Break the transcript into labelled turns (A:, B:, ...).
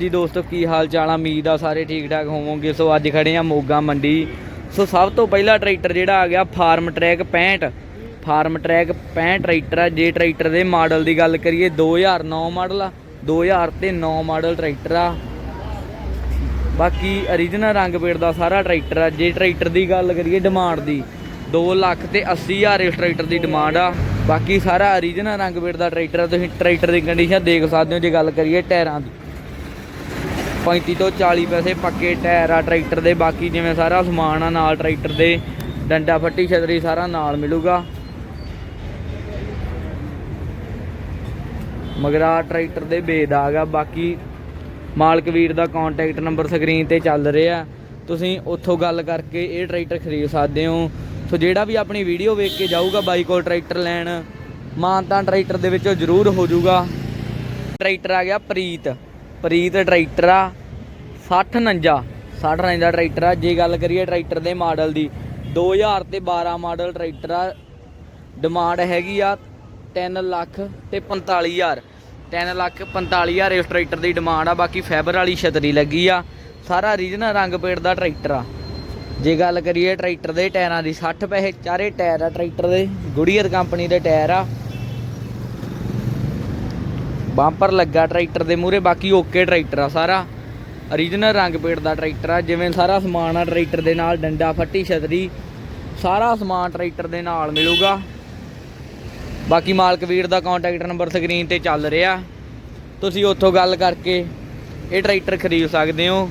A: ਜੀ ਦੋਸਤੋ, ਕੀ ਹਾਲ ਚਾਲ ਆ? ਉਮੀਦ ਆ ਸਾਰੇ ਠੀਕ ਠਾਕ ਹੋਵੋਗੇ। ਸੋ ਅੱਜ ਖੜੇ ਆ ਮੋਗਾ ਮੰਡੀ। ਸੋ ਸਭ ਤੋਂ ਪਹਿਲਾ ਟਰੈਕਟਰ ਜਿਹੜਾ ਆ ਗਿਆ Farmtrac 65 Farmtrac 65 tractor ਆ। ਜੇ ਟਰੈਕਟਰ ਦੇ ਮਾਡਲ ਦੀ ਗੱਲ ਕਰੀਏ 2009 ਮਾਡਲ ਆ 2000 ਤੇ 9 ਮਾਡਲ ਟਰੈਕਟਰ ਆ। ਬਾਕੀ origignal ਰੰਗ ਪੇੜ ਦਾ ਸਾਰਾ ਟਰੈਕਟਰ ਆ। ਜੇ ਟਰੈਕਟਰ ਦੀ ਗੱਲ ਕਰੀਏ ਡਿਮਾਂਡ ਦੀ 2 ਲੱਖ ਤੇ 80 ਹਜ਼ਾਰ ਇਸ ਟਰੈਕਟਰ ਦੀ ਡਿਮਾਂਡ ਆ। ਬਾਕੀ ਸਾਰਾ origignal ਰੰਗ ਪੇੜ ਦਾ ਟਰੈਕਟਰ ਆ। ਤੁਸੀਂ ਟਰੈਕਟਰ ਦੀ ਕੰਡੀਸ਼ਨ ਦੇਖ ਸਕਦੇ ਹੋ ਜੇ ਗੱਲ ਕਰੀਏ ਟਾਇਰਾਂ ਦੀ। 35 ਤੋਂ 40 ਪੈਸੇ ਪੱਕੇ ਟਾਇਰ ਆ, ਟਰੈਕਟਰ ਦੇ, ਬਾਕੀ ਜਿਵੇਂ ਸਾਰਾ ਸਮਾਨ ਆ ਨਾਲ ਟਰੈਕਟਰ ਦੇ, ਡੰਡਾ ਫੱਟੀ ਛਤਰੀ ਸਾਰਾ ਨਾਲ ਮਿਲੂਗਾ। ਮਗਰਾ ਟਰੈਕਟਰ ਦੇ ਬੇਦਾਗ ਆ, ਬਾਕੀ ਮਾਲਕ ਵੀਰ ਦਾ ਕੰਟੈਕਟ ਨੰਬਰ ਸਕਰੀਨ ਤੇ ਚੱਲ ਰਿਹਾ। ਤੁਸੀਂ ਉੱਥੋਂ ਗੱਲ ਕਰਕੇ ਇਹ ਟਰੈਕਟਰ ਖਰੀਦ ਸਕਦੇ ਹੋ। ਸੋ ਜਿਹੜਾ ਵੀ ਆਪਣੀ ਵੀਡੀਓ ਵੇਖ ਕੇ ਜਾਊਗਾ ਬਾਈ ਕੋਲ ਟਰੈਕਟਰ ਲੈਣ ਮਾਨਤਾ ਟਰੈਕਟਰ ਦੇ ਵਿੱਚੋਂ ਜ਼ਰੂਰ ਹੋ ਜਾਊਗਾ। ਟਰੈਕਟਰ ਆ ਗਿਆ ਪ੍ਰੀਤ। ਪ੍ਰੀਤ ਟਰੈਕਟਰ ਆ 60 49 60 49 ਦਾ ਟਰੈਕਟਰ ਆ। ਜੇ ਗੱਲ ਕਰੀਏ ਟਰੈਕਟਰ ਦੇ ਮਾਡਲ ਦੀ 2000 ਤੇ 12 ਮਾਡਲ ਟਰੈਕਟਰ ਆ। ਡਿਮਾਂਡ ਹੈਗੀ ਆ 3 ਲੱਖ ਤੇ 45000 3 ਲੱਖ 45000 ਇਸ ਟਰੈਕਟਰ ਦੀ ਡਿਮਾਂਡ ਆ, ਬਾਕੀ ਫਾਈਬਰ ਵਾਲੀ ਛਤਰੀ ਲੱਗੀ ਆ। ਸਾਰਾ ਰੀਜਨਲ ਰੰਗ ਪੇਟ ਦਾ ਟਰੈਕਟਰ ਆ। ਜੇ ਗੱਲ ਕਰੀਏ ਟਰੈਕਟਰ ਦੇ ਟਾਇਰਾਂ ਦੀ 60 ਪੈਸੇ ਚਾਰੇ ਟਾਇਰ ਆ ਟਰੈਕਟਰ ਦੇ। ਗੁੜੀਅਰ ਕੰਪਨੀ ਦੇ ਟਾਇਰ ਆ। ਬੰਪਰ ਲੱਗਾ ਟਰੈਕਟਰ ਦੇ ਮੂਹਰੇ, ਬਾਕੀ ਓਕੇ ਟਰੈਕਟਰ ਆ ਸਾਰਾ। origignal ਰੰਗ ਪੇਟ ਦਾ ਟਰੈਕਟਰ ਆ, ਜਿਵੇਂ ਸਾਰਾ ਸਮਾਨ ਆ ਟਰੈਕਟਰ ਦੇ ਨਾਲ, ਡੰਡਾ, ਫੱਟੀ, ਛਤਰੀ, ਸਾਰਾ ਸਮਾਨ ਟਰੈਕਟਰ ਦੇ ਨਾਲ ਮਿਲੂਗਾ। ਬਾਕੀ ਮਾਲਕ ਵੀਰ ਦਾ ਕੰਟੈਕਟ ਨੰਬਰ ਸਕਰੀਨ ਤੇ ਚੱਲ ਰਿਹਾ। ਤੁਸੀਂ ਉੱਥੋਂ ਗੱਲ ਕਰਕੇ ਇਹ ਟਰੈਕਟਰ ਖਰੀਦ ਸਕਦੇ ਹੋ।